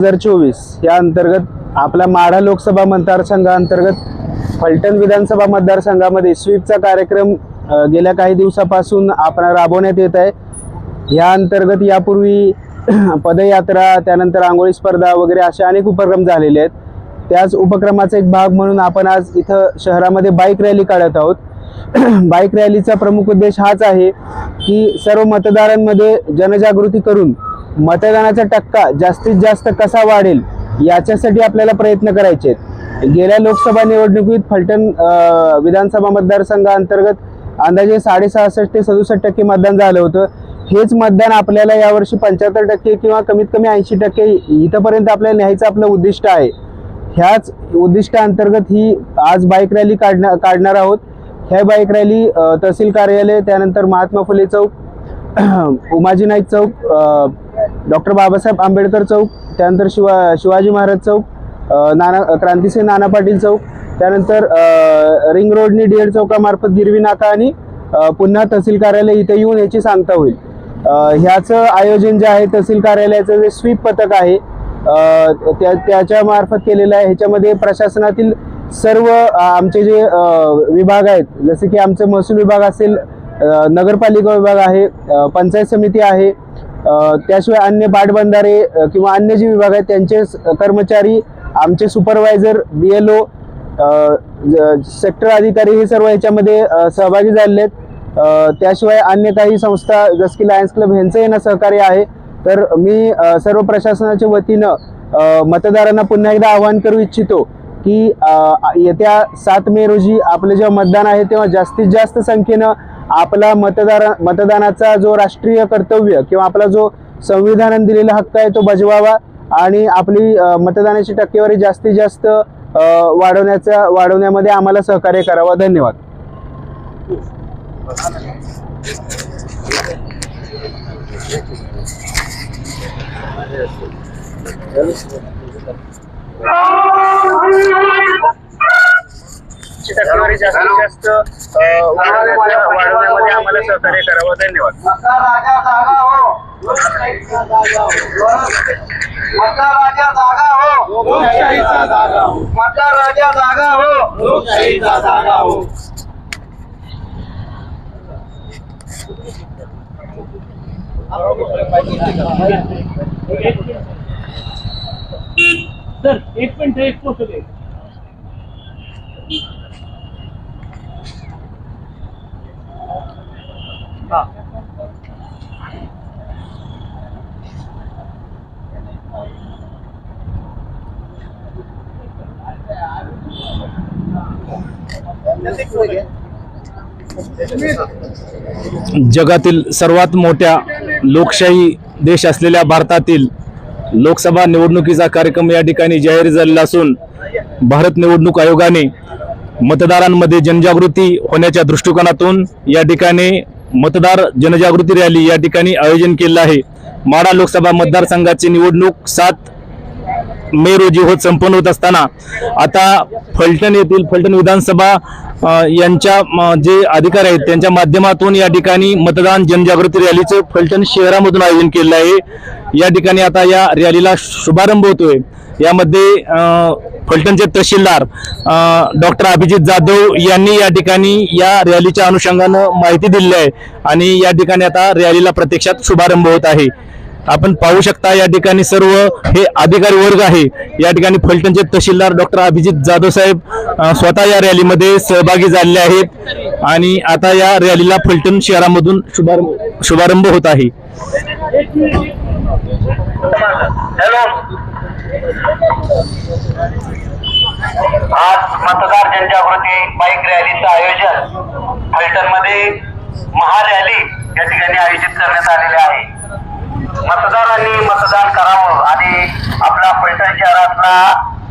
हजार चोवीस या अंतर्गत आपल्या माढा लोकसभा मतदारसंघाअंतर्गत फलटण विधानसभा मतदारसंघामध्ये स्वीपचा कार्यक्रम गेल्या काही दिवसापासून आपण राबवण्यात येत आहे. या अंतर्गत यापूर्वी पदयात्रा त्यानंतर आंघोळी स्पर्धा वगैरे असे अनेक उपक्रम झालेले आहेत. त्याच उपक्रमाचा एक भाग म्हणून आपण आज इथं शहरामध्ये बाईक रॅली काढत आहोत. बाईक रॅलीचा प्रमुख उद्देश हाच आहे की सर्व मतदारांमध्ये जनजागृती करून मतदानाचा टक्का जास्तीत जास्त कसा वाढेल याच्यासाठी आपल्याला प्रयत्न करायचे आहेत. गेल्या लोकसभा निवडणुकीत फलटण विधानसभा मतदारसंघाअंतर्गत अंदाजे साडेसहासष्ट ते सदुसष्ट टक्के मतदान झालं होतं. हेच मतदान आपल्याला यावर्षी पंच्याहत्तर टक्के किंवा कमीत कमी ऐंशी टक्के इथंपर्यंत आपल्याला न्यायचं आपलं उद्दिष्ट आहे. ह्याच उद्दिष्टाअंतर्गत ही आज बाईक रॅली काढणार काढणार आहोत. ह्या बाईक रॅली तहसील कार्यालय त्यानंतर महात्मा फुले चौक उमाजी नाईक चौक डॉक्टर बाबासाहेब आंबेडकर चौक त्यानंतर शिवा शिवाजी महाराज चौक नाना क्रांतिसिंह नाना पाटील चौक त्यानंतर रिंग रोडनी डीएड चौकामार्फत गिरवी नाका आणि पुन्हा तहसील कार्यालय इथे येऊन याची सांगता होईल. ह्याचं आयोजन जे आहे तहसील कार्यालयाचं जे स्वीप पथक आहे त्या त्याच्या मार्फत केलेलं आहे. ह्याच्यामध्ये प्रशासनातील सर्व आमचे जे विभाग आहेत जसे की आमचं महसूल विभाग असेल नगरपालिका विभाग आहे पंचायत समिती आहे त्याशिवाय अन्य पाटबंधारे किंवा अन्य जे विभाग आहेत त्यांचे स- कर्मचारी आमचे supervisor B L O sector अधिकारी हे सर्व याच्यामध्ये सहभागी झालेले आहेत. त्याशिवाय अन्य काही संस्था जसं की लायन्स क्लब यांचं येणं सहकार्य आहे. तर मी सर्व प्रशासनाच्या वतीनं मतदारांना पुन्हा एकदा आवाहन करू इच्छितो की येत्या सात मे रोजी आपलं जेव्हा मतदान आहे तेव्हा जास्तीत जास्त संख्येनं आपला मतदार मतदानाचा जो राष्ट्रीय कर्तव्य किंवा आपला जो संविधानाने दिलेला हक्क आहे तो बजवावा आणि आपली मतदानाची टक्केवारी जास्तीत जास्त वाढवण्याचा वाढवण्यामध्ये आम्हाला सहकार्य करावा धन्यवाद टक्केवारी जास्तीत जास्त वाढवण्यामध्ये आम्हाला सहकार्य करावं. धन्यवाद. मतदार राजा जागा हो लोकशाहीचा जागा हो मतदार राजा जागा हो राजा लोकशाहीचा जागा हो सर एक मिनिट एक पोस्ट जगातील सर्वात मोठ्या लोकशाही देश असलेल्या भारतातील लोकसभा निवडणुकीचा कार्यक्रम या ठिकाणी जाहीर झालेला असून भारत निवडणूक आयोगाने मतदारांमध्ये जनजागृती होण्याच्या दृष्टिकोनातून या ठिकाणी मतदार जनजागृती रॅली या ठिकाणी आयोजन केलं आहे. माडा लोकसभा मतदारसंघाची निवडणूक सात मे रोजी होत संपन्न होत असताना आता फलटण येथील फलटण विधानसभा यांच्या म, जे अधिकार आहेत त्यांच्या माध्यमातून या ठिकाणी मतदान जनजागृती रॅलीचं फलटण शहरामधून आयोजन केलेलं आहे. या ठिकाणी आता या रॅलीला शुभारंभ होतोय. यामध्ये फलटणचे तहसीलदार डॉक्टर अभिजित जाधव यांनी या ठिकाणी या रॅलीच्या अनुषंगानं माहिती दिली आहे आणि या ठिकाणी आता रॅलीला प्रत्यक्षात शुभारंभ होत आहे. आपण पाहू शकता या ठिकाणी सर्व हे अधिकारी वर्ग आहे. या ठिकाणी फलटणचे तहसीलदार डॉक्टर अभिजित जाधव साहेब स्वतः या रॅलीमध्ये सहभागी झालेले आहेत. आणि आता या रॅलीला फलटण शहरामधून शुभारंभ शुभारंभ होत आहे. आज मतदार जनजागृती बाईक रॅलीचं आयोजन फलटणमध्ये महारॅली या ठिकाणी आयोजित करण्यात आलेले आहे. मतदारांनी मतदान करावं आणि आपला पैठण शहरातला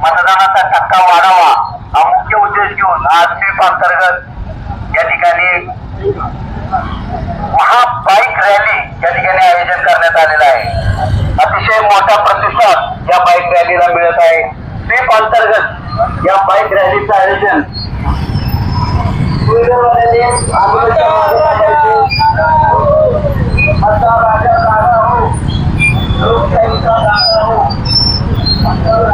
मतदानाचा टक्का वाढावा हा मुख्य उद्देश घेऊन आज स्वीप अंतर्गत या ठिकाणी महा बाईक रॅली या ठिकाणी आयोजन करण्यात आलेलं आहे. अतिशय मोठा प्रतिसाद या बाईक रॅलीला मिळत आहे. स्वीप अंतर्गत या बाईक रॅलीचं आयोजन. color.